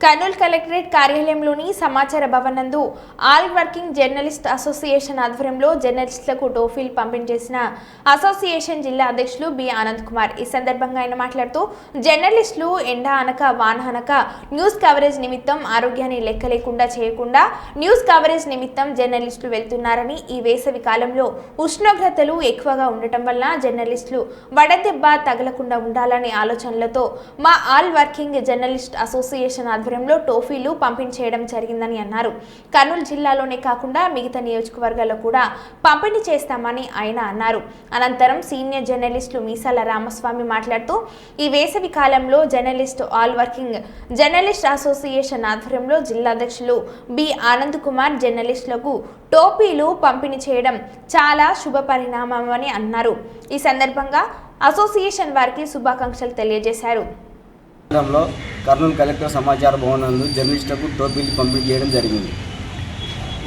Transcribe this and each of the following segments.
Kurnool collectorate కార్యాలయంలోని సమాచార భవన్ నందు all working journalist association ఆధ్వర్యంలో జర్నలిస్టులకు టోఫీలు పంపిణీ చేసిన అసోసియేషన్ జిల్లా అధ్యక్షులు బి ఆనంద్ కుమార్. ఈ సందర్భంగా ఆయన మాట్లాడుతూ జర్నలిస్టులు ఎండ అనక వాన అనక న్యూస్ కవరేజ్ నిమిత్తం ఆరోగ్యాన్ని లెక్క లేకుండా చేయకుండా న్యూస్ కవరేజ్ నిమిత్తం జర్నలిస్టులు వెళ్తున్నారని ఈ వేసవి కాలంలో ఉష్ణోగ్రతలు ఎక్కువగా ఉండటం వల్ల జర్నలిస్టులు వడదెబ్బ తగలకుండా ఉండాలనే ఆలోచనలతో మా ఆల్ వర్కింగ్ జర్నలిస్ట్ అసోసియేషన్ ఆధ్వర్యంలో టోఫీలు పంపిణీ చేయడం జరిగిందని అన్నారు. కర్నూలు జిల్లాలోనే కాకుండా మిగతా నియోజకవర్గాల్లో కూడా పంపిణీ చేస్తామని ఆయన అన్నారు. అనంతరం సీనియర్ జర్నలిస్టులు మీసాల రామస్వామి మాట్లాడుతూ ఈ వేసవి కాలంలో journalist all working journalist association ఆధ్వర్యంలో జిల్లా అధ్యక్షులు బి ఆనంద్ కుమార్ జర్నలిస్టులకు టోపీలు పంపిణీ చేయడం చాలా శుభ పరిణామమని అన్నారు. ఈ సందర్భంగా అసోసియేషన్ వారికి శుభాకాంక్షలు తెలియజేశారు. కేంద్రంలో కర్నూలు కలెక్టర్ సమాచార భవన్ నందు జర్నలిస్టులకు టోపీలు పంపిణీ చేయడం జరిగింది.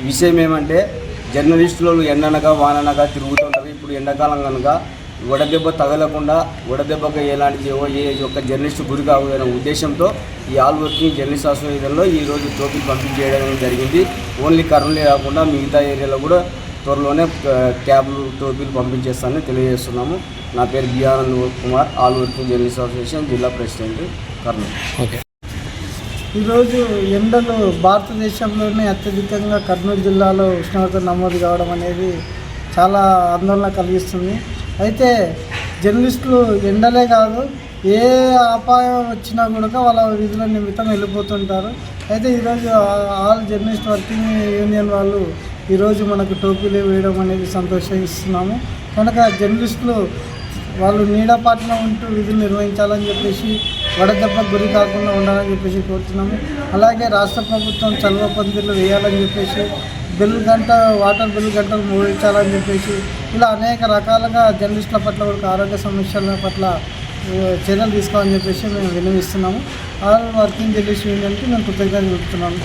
విషయం ఏమంటే జర్నలిస్టులు ఎండనగా వాననగా తిరుగుతుంటారు. ఇప్పుడు ఎండాకాలం కనుక వడదెబ్బ తగలకుండా వడదెబ్బకు ఎలాంటి ఏ- ఒక ఒక్క జర్నలిస్టు గురి కావదనే ఉద్దేశంతో ఈ ఆల్ వర్కింగ్ జర్నలిస్ట్ అసోసియేషన్లో ఈరోజు టోపీలు పంపిణీ చేయడం జరిగింది. ఓన్లీ కర్నూలే కాకుండా మిగతా ఏరియాలో కూడా త్వరలోనే క్యాబ్లు టోపీలు పంపించేస్తానని తెలియజేస్తున్నాము. నా పేరు B Kumar all working journalist association జిల్లా ప్రెసిడెంట్. కర్నూలు ఈరోజు ఎండలు భారతదేశంలోనే అత్యధికంగా కర్నూలు జిల్లాలో ఉష్ణోగ్రత నమోదు కావడం అనేది చాలా ఆందోళన కలిగిస్తుంది. అయితే జర్నలిస్టులు ఎండలే కాదు ఏ అపాయం వచ్చినా కూడా వాళ్ళ విధుల నిమిత్తం వెళ్ళిపోతుంటారు. అయితే ఈరోజు ఆల్ జర్నలిస్ట్ వర్కింగ్ యూనియన్ వాళ్ళు ఈరోజు మనకు టోపీలు వేయడం అనేది సంతోషిస్తున్నాము. కనుక జర్నలిస్టులు వాళ్ళు నీడపాటున ఉంటూ విధులు నిర్వహించాలని చెప్పేసి వడదెబ్బకు గురి కాకుండా ఉండాలని చెప్పేసి కోరుతున్నాము. అలాగే రాష్ట్ర ప్రభుత్వం చల్వ పందిర్లు వేయాలని చెప్పేసి బిల్ గంట వాటర్ బిల్ గంటలు మూడించాలని చెప్పేసి ఇలా అనేక రకాలుగా జర్నలిస్టుల పట్ల కూడా ఆరోగ్య సమస్యల పట్ల చర్యలు తీసుకోవాలని చెప్పేసి మేము విన్నవిస్తున్నాము. ఆల్ వర్కింగ్ జర్నలిస్ట్ యూనియన్కి మేము కృతజ్ఞతలు చెబుతున్నాము